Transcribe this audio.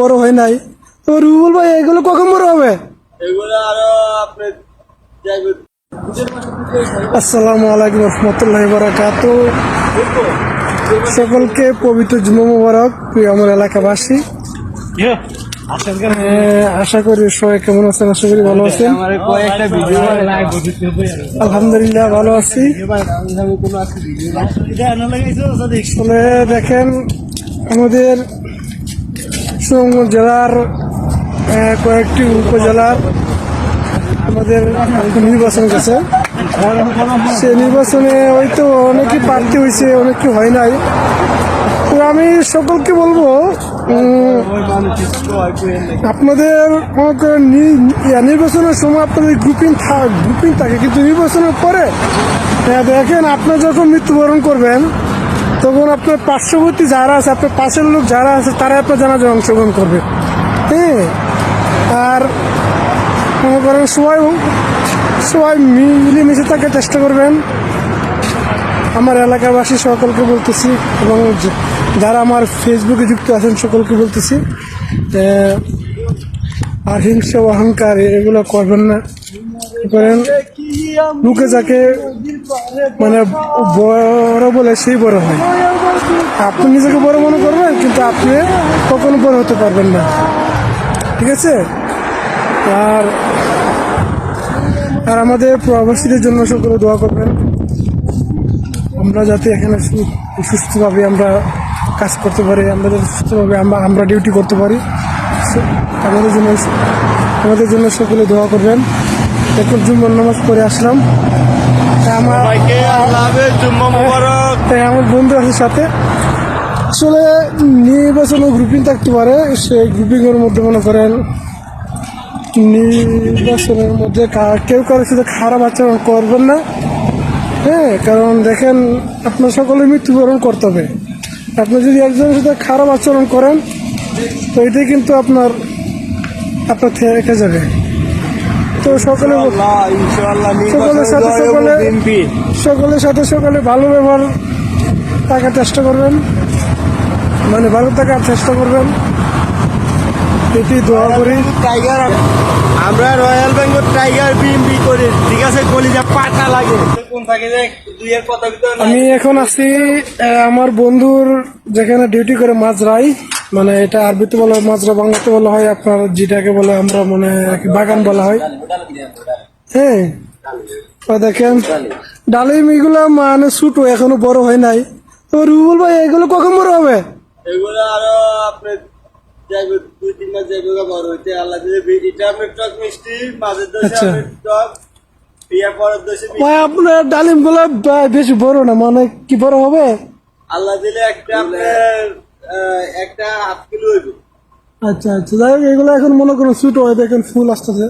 বড় হয় নাই। তো রুবুল ভাই এগুলো কখন বড় হবে? এগুলো আরও আপনি আসসালামু আলাইকুম রহমতুল্লাহ বারাকাত। সকলকে পবিত্র জুমা মুবারক প্রিয় আমার এলাকাবাসী। হ্যাঁ, আশা করি সবাই কেমন আছেন? আশা করি ভালো আছেন। আলহামদুলিল্লাহ ভালো আছি। দেখেন আমাদের সুনামগঞ্জ জেলার কয়েকটি উপজেলার আমাদের নির্বাচন গেছে। সে নির্বাচনে হয়তো অনেকে প্রার্থী হয়েছে, অনেকে হয় নাই। তো আমি সকলকে বলব আপনাদের নির্বাচনের সময় আপনাদের গ্রুপিং গ্রুপিং থাকে, কিন্তু নির্বাচনের পরে দেখেন আপনি যখন মৃত্যুবরণ করবেন তখন আপনার পার্শ্ববর্তী যারা আছে, আপনার পাশের লোক যারা আছে তারা আপনার জানাজায় অংশগ্রহণ করবে। হ্যাঁ? আর মনে করেন সবাই সবাই মিলেমিশে তাকে চেষ্টা করবেন। আমার এলাকাবাসী সকলকে বলতেছি এবং যারা আমার ফেসবুকে যুক্ত আছেন, সকলকে বলতেছি আর হিংসা, অহংকার, এগুলো করবেন না। করেন, লোকে যাকে মানে বড় বলে সেই বড় হয়। আপনি নিজেকে বড় মনে করবেন, কিন্তু আপনি কখনো বড় হতে পারবেন না। ঠিক আছে? আর আর আমাদের প্রবাসীদের জন্য সকলে দোয়া করবেন। আমরা যাতে এখানে সুস্থভাবে আমরা কাজ করতে পারি, আমরা যাতে সুস্থভাবে আমরা আমরা ডিউটি করতে পারি। আমাদের জন্য আমাদের জন্য সকলে দোয়া করবেন। এখন জুম্মার নামাজ পড়ে আসলাম। আমার বন্ধু আছে সাথে। আসলে নির্বাচনে গ্রুপিং থাকতে পারে সেই গ্রুপিং এর মধ্যে মনে করেন নির্বাচনের মধ্যে কেউ কারোর সাথে খারাপ আচরণ করবেন না। হ্যাঁ কারণ দেখেন আপনার সকলে মৃত্যুবরণ করতে হবে। আপনি যদি একজনের সাথে খারাপ আচরণ করেন তো এটাই কিন্তু আপনার আপনার থেকে রেখে যাবে। তো সকলে সকলের সাথে সকলে সকলের সাথে সকলে ভালো ব্যবহার থাকার চেষ্টা করবেন। মানে ভালো থাকার চেষ্টা করবেন। এটি দোয়া করি। টাইগার আমরা রয়্যাল বেঙ্গল টাইগার বিএমপি করি। ঠিক আছে কলিজা পাটা লাগে। আমি এখন আছি আমার বন্ধুর যেখানে ডিউটি করে মাজরাই মানে এটা আরবিতে বলা হয় মাজরা বাংলাতে বলা হয় আপনার যেটাকে বলে আমরা মানে বাগান বলা হয়। হ্যাঁ দেখেন ডালিম এগুলো মানে ছোটো এখনও বড় হয় নাই। তো রুবুল ভাই এগুলো কখন বড় হবে? এগুলো আরও আপনি দুই তিন মাস যাইবে বড় হইতে আল্লাহ এটা আপনি টক মিষ্টি মাঝের আচ্ছা। টক। ভাই আপনার ডালিমগুলো বেশি বড় না মানে কি বড় হবে? আল্লাহ দিলে একটা আপনার একটা হাফ কিলো আচ্ছা আচ্ছা। যাই হোক, এগুলো এখন মনে করুন সুইট হয়, দেখেন ফুল আসতেছে।